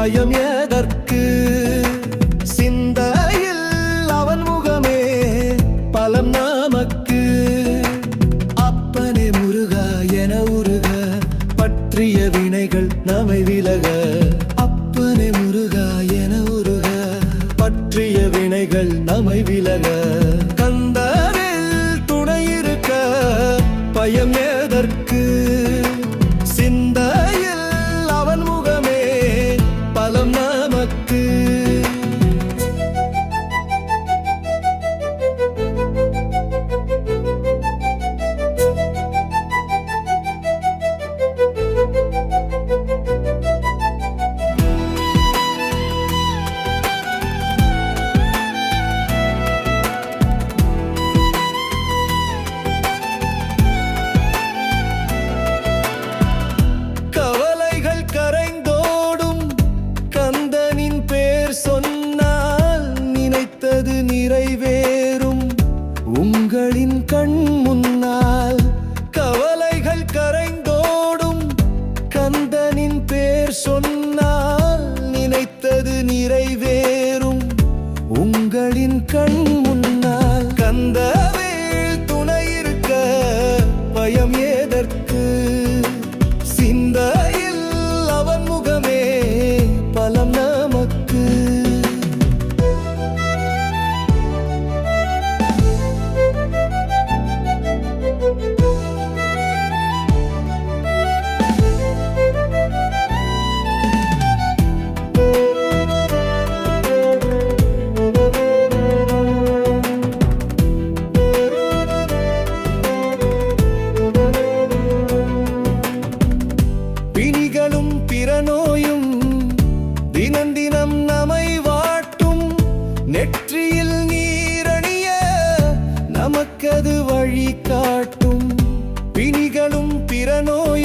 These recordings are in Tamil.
பயம் எதற்கு? நிறைவேறும் உங்களின் கண் முன்னால் கவலைகள் கரைந்தோடும் கந்தனின் பேர் சொன்ன தினம் நமை வாட்டும். நெற்றியில் நீரணிய நமக்கது வழி காட்டும். பிணிகளும் பிறநோய்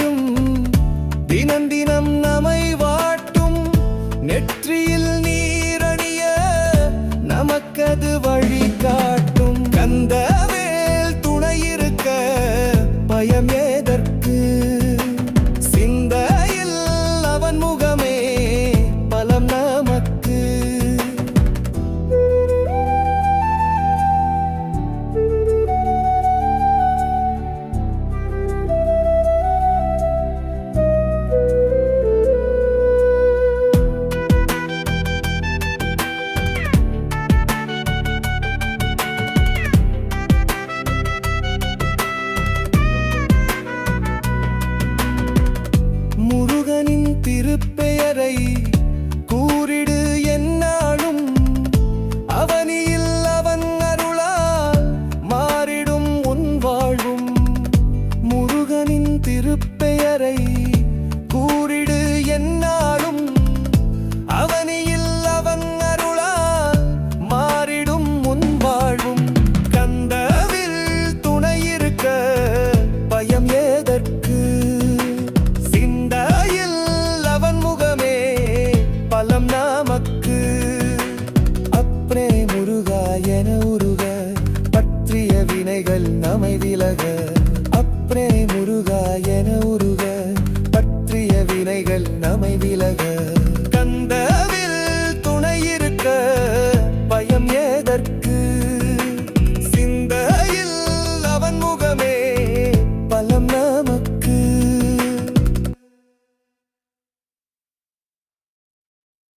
பெயரை கூறி maybe like a